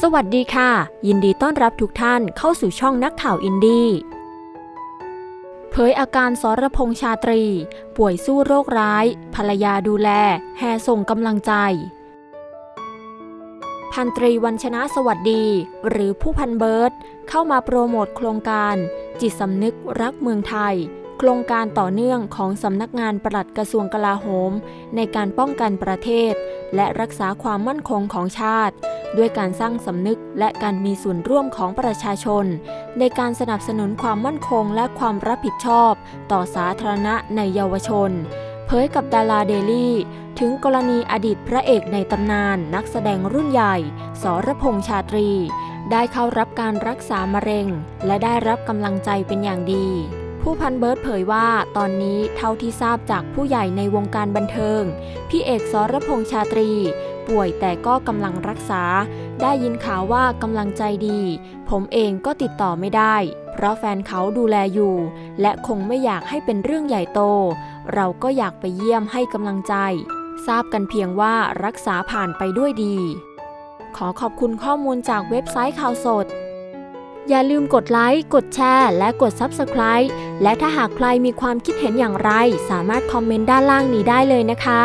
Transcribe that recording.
สวัสดีค่ะ ยินดีต้อนรับทุกท่านเข้าสู่ช่องนักข่าวอินดี้เผยอาการสรพงษ์ชาตรี ป่วยสู้โรคร้าย ภรรยาดูแล แห่ส่งกำลังใจ พันตรีวันชนะสวัสดี หรือผู้พันเบิร์ตเข้ามาโปรโมทโครงการ จิตสำนึกรักเมืองไทย โครงการต่อเนื่องของสำนักงานปลัดกระทรวงกลาโหม ในการป้องกันประเทศ และรักษาความมั่นคงของชาติ ด้วยการสร้างสำนึกและการมีส่วนร่วมของประชาชน ในการสนับสนุนความมั่นคงและความรับผิดชอบ ต่อสาธารณะในเยาวชน เผยกับดาราเดลี่ ถึงกรณีอดีตพระเอกในตำนานนักแสดงรุ่นใหญ่ สรพงษ์ชาตรี ได้เข้ารับการรักษามะเร็ง และได้รับกำลังใจเป็นอย่างดี ผู้พันเบิร์ตเผยว่าตอนนี้เท่าที่ทราบจากผู้ใหญ่ในวงการบันเทิง พี่เอกสรพงษ์ชาตรี ป่วยแต่ก็กำลังรักษา ได้ยินข่าวว่ากำลังใจดี ผมเองก็ติดต่อไม่ได้ เพราะแฟนเขาดูแลอยู่ และคงไม่อยากให้เป็นเรื่องใหญ่โต เราก็อยากไปเยี่ยมให้กำลังใจ ทราบกันเพียงว่ารักษาผ่านไปด้วยดี ขอขอบคุณข้อมูลจากเว็บไซต์ข่าวสด อย่าลืมกดไลค์ กดแชร์ และกด Subscribe และถ้าหากใครมีความคิดเห็นอย่างไร สามารถคอมเมนต์ด้านล่างนี้ได้เลยนะคะ